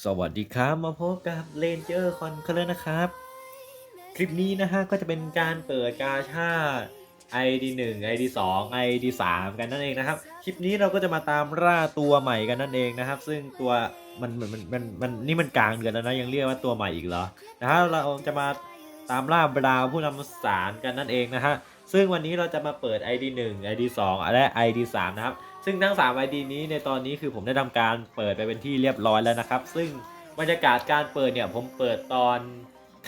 สวัสดีครับมาพบกับเลนเจอร์คอนกันแล้วนะครับ คลิปนี้นะฮะก็จะเป็นการเปิดกาชา ID 1 ID 2 ID 3กันนั่นเองนะครับ คลิปนี้เราก็จะมาตามล่าตัวใหม่กันนั่นเองนะครับ ซึ่งตัวมันมันมันมันมันนี่มันกลางเดือนแล้วนะยังเรียกว่าตัวใหม่อีกเหรอนะฮะเราจะมาตามล่าบราวผู้นำสารกันนั่นเองนะฮะซึ่งวันนี้เราจะมาเปิด ID 1 ID 2และ ID 3นะครับ ซึ่งทั้ง3 ID นี้ในตอนนี้คือผมได้ทำการเปิดไปเป็นที่เรียบร้อยแล้วนะครับ ซึ่งบรรยากาศการเปิดเนี่ยผมเปิดตอน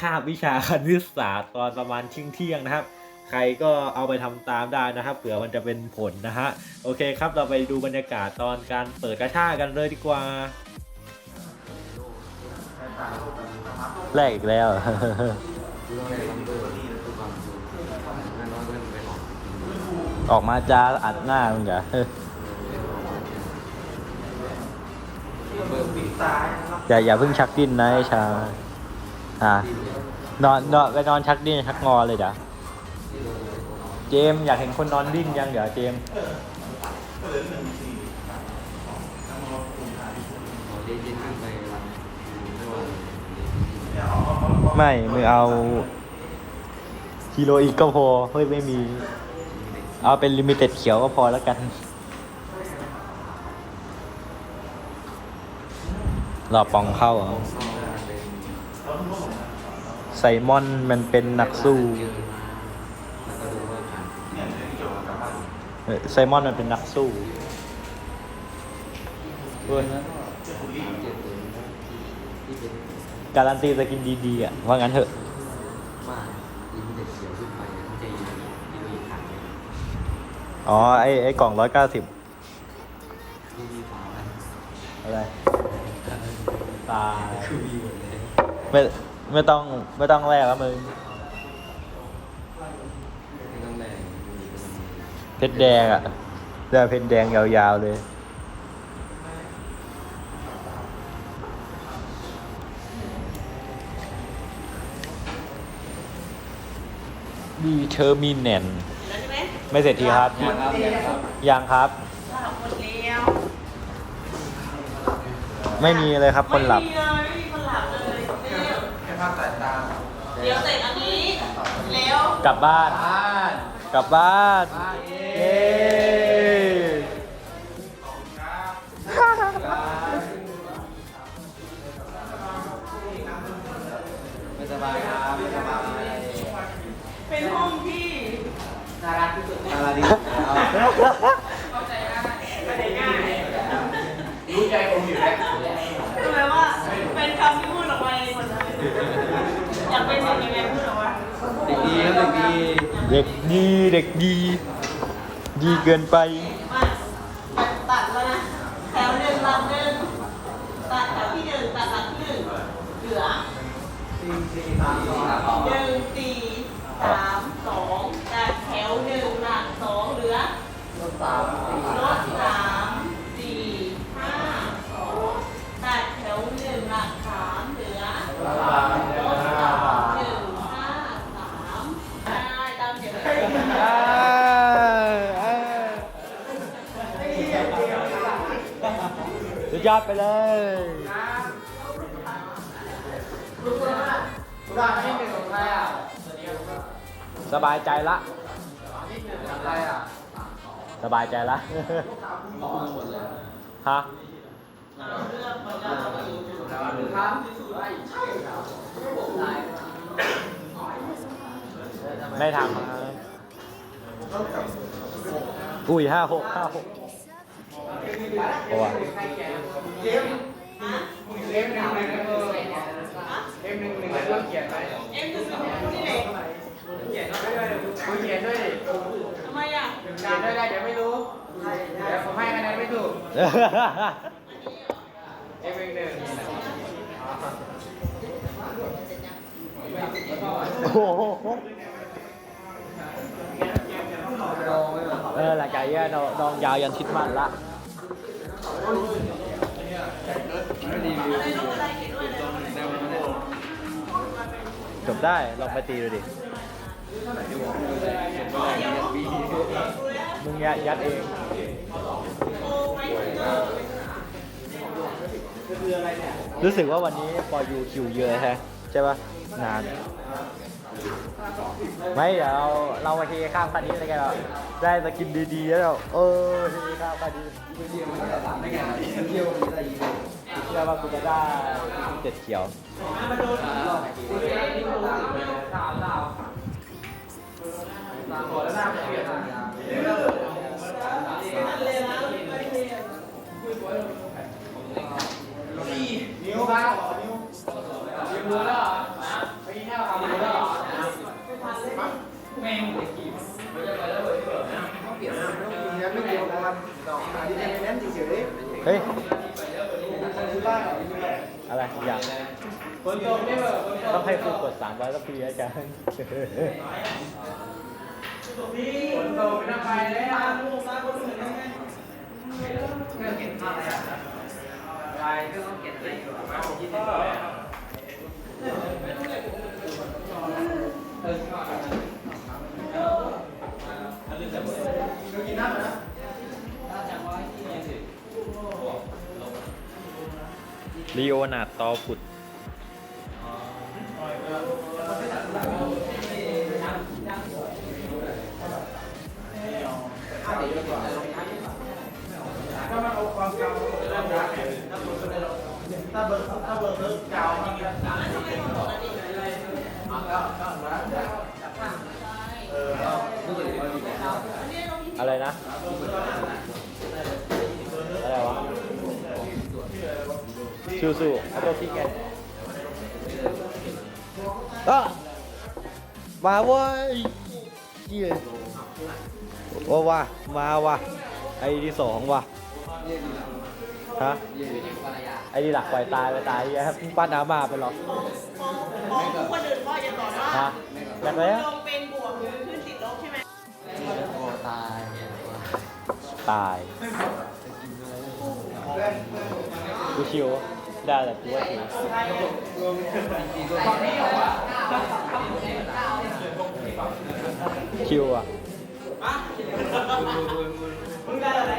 คาบวิชาคณิตศาสตร์ตอนประมาณเที่ยงเที่ยงนะครับ ใครก็เอาไปทำตามได้นะครับเผื่อมันจะเป็นผลนะฮะโอเคครับเราไปดูบรรยากาศตอนการเปิดกระชากันเลยดีกว่าแรกอีกแล้วออกมาจะอัดหน้ามึงเหรอ อย่าอย่าเพิ่งชักดิ้นนะไอ้ชา อ่านอนนอนไปนอนชักดิ้นชักงอเลยเดี๋ยวเจมอยากเห็นคนนอนดิ้นยังเดี๋ยวเจมไม่มือเอาฮีโรอีกก็พอ เฮ้ยไม่มี เอาเป็นลิมิเต็ดเขียวก็พอแล้วกัน รอปองเข้าเอาไซมอนมันเป็นนักสู้เออไซมอนมันเป็นนักสู้เว้ยการันตีสกินดีๆอะ ว่างั้นเถอะว่าอินเด็กเขียวขึ้นไปมันจะยิงยิงขายอ๋อ ไอไอกล่องร้อยเก้าสิบอะไร ตายคือมีหมดเลยไม่ไม่ต้องไม่ต้องแลกแล้วมึงไม่ต้องแรงมีเพชรแดงอะเสื้อเพชรแดงยาวๆเลย ดีเทอร์มินแนนแล้วใช่ไหมไม่เสร็จทีครับครับครับยังครับหลับหม ไม่มีเลยครับคนหลับ ไม่มีเลยไม่มีคนหลับเลยเร็วแค่ภาพสายตาเดี๋ยวเสร็จอันนี้แล้วกลับบ้าน บ้านกลับบ้าน บ้าน เด็กดีเด็กดีเด็กดี ดีเกินไปมาตัดตัดแล้วนะ แถวหนึ่งหลังหนึ่งตัดแถวที่หนึ่งตัดหลังที่หนึ่งเหลือสี่สี่สามสองสองหนึ่งสี่สามสองตัดแถวหนึ่งหลังสองเหลือสามสี่รถสามสี่ห้าสองตัดแถวหนึ่งหลักสามเหลือรถสามหนึ่งห้าสามได้ตามเสียงเลย สุด ยอดไปเลยสบายใจละของใครอะสบายใจละฮะไม่ทำอุ้ยห้าหกห้าหก โอ้ยเอ็มหนึ่งหนึ่งเอ็มหนึ่งหนึ่งต้องเขียนไหมเอ็มคือเป็นคนที่เด็กเขียนด้วยคุณเขียนด้วยทำไมอะเขียนด้วยได้เดี๋ยวไม่รู้เดี๋ยวผมให้คะแนนไม่ถูกเอ็มหนึ่งหนึ่งโอ้โหเออหลังจากนี้น้องน้องยาวยันชิดมันละ จบได้ลองไปตีดูดิ มึงยัดยัดเองรู้สึกว่าวันนี้ปอยูคิวเยอะแฮะ ใช่ปะนาน ไม่เดี๋ยวเราเรามาเทข้ามคันนี้เลยกันเราได้สกินดีๆแล้วเราเออเทข้ามคันนี้เที่ยวมันจะทำได้ไงเที่ยวมันจะยิงเชื่อว่ากูจะได้เจ็ดเขียวนิ้วครับนิ้วนิ้วมือแล้วเหรอไปกินข้าวกับมือแล้วเหรอแม่งเด็กกี่ไม่ได้ไปแล้วเลยที่แบบต้องเปลี่ยนไม่ต้องกินแล้วไม่เกี่ยวกันดอกหาที่จะไปเล่นเฉย เฮ้ย ๆซื้อบ้านเหรอซื้ อแบบอะไรอย่างคนโตไม่แบบคนโตต้องให้ครูกดสามร้อยสักทีอาจารย์คนโตไม่ต้องไปแล้วลูกมาคนอื่นได้ไงเครื่องเก็บข้าวอะไรอะลายเครื่องต้องเก็บอะไรอยู่อะ ลีโอนาร์ดตอขุดถ้ามันเอาความเก่าถ้าเบอร์ถ้าเบอร์เลิกเก่ามันก็สามสิบเอ็ดก็ก็ก็มาเออรู้สึกว่าดีกว่าอะไรนะ สู้สู้เอาตัวทิ้งไงอะมาเว้ยเหี้ยโอ้ว่ะมาว่ะไอ้ที่สองว่ะฮะไอ้ที่หลักปล่อยตายไปตายเหี้ยครับป้าน้ำมาไปหรอกมองคนอื่นก็จะสอนว่าฮะแบบไหนอะลงเป็นบวกหรือขึ้นติดลบใช่ไหมตายกูชิวได้แต่กูว่าชิว ตอนนี้เหรอชิวอะมึงได้อะไร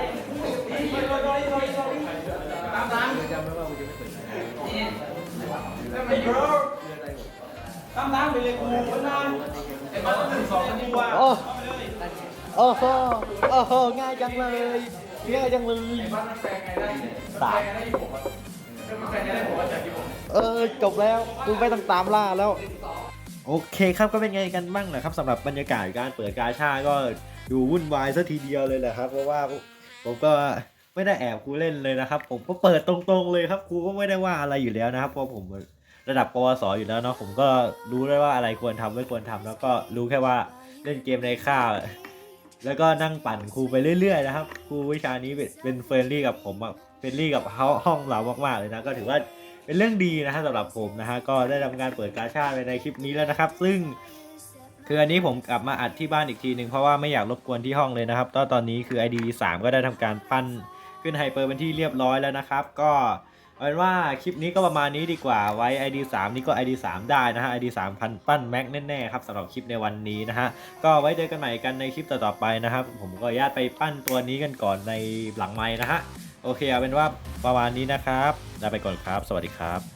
ตามนั้นไม่รู้ตามนั้นไปเลยกูคนนั้นไอ้บ้านต้องถึงสองกันดีกว่าโอ้ โอ้โห โอ้โห ง่ายจังเลย ง่ายจังเลยบ้านมั เออจบแล้วกูไม่ต้องตามล่าแล้ว โอเคครับก็เป็นไงกันบ้างนะครับสำหรับบรรยากาศการเปิดกาชาก็ดูวุ่นวายซะทีเดียวเลยแหละครับ เพราะว่าผมก็ไม่ได้แอบครูเล่นเลยนะครับ ผมก็เปิดตรงๆเลยครับครูก็ไม่ได้ว่าอะไรอยู่แล้วนะครับเพราะผมระดับปวสอยู่แล้วเนาะผมก็รู้ได้ว่าอะไรควรทำไม่ควรทำแล้วก็รู้แค่ว่าเล่นเกมในข้าวแล้วก็นั่งปั่นครูไปเรื่อยๆนะครับครูวิชานี้เป็นเป็นเฟรนลี่กับผมอะ เฟรนลี่กับห้องเรามากๆเลยนะก็ถือว่าเป็นเรื่องดีนะฮะสำหรับผมนะฮะก็ได้ทำการเปิดกาชาไปในคลิปนี้แล้วนะครับ ซึ่งคืออันนี้ผมกลับมาอัดที่บ้านอีกทีหนึ่งเพราะว่าไม่อยากรบกวนที่ห้องเลยนะครับตอนตอนนี้คือ ID 3 ก็ได้ทำการปั้นขึ้นไฮเปอร์เป็นที่เรียบร้อยแล้วนะครับ ก็เอาเป็นว่าคลิปนี้ก็ประมาณนี้ดีกว่าไว้ ID 3 นี่ก็ ID 3 ได้นะฮะ ID 3พันปั้นแม็กแน่ๆครับสำหรับคลิปในวันนี้นะฮะก็ไว้เจอกันใหม่กันในคลิปต่อๆไปนะครับ ผมก็ญาตไปปั้นตัวนี้กันก่อนในหลังไม้นะฮะ โอเคเอาเป็นว่าประมาณนี้นะครับลาไปก่อนครับ สวัสดีครับ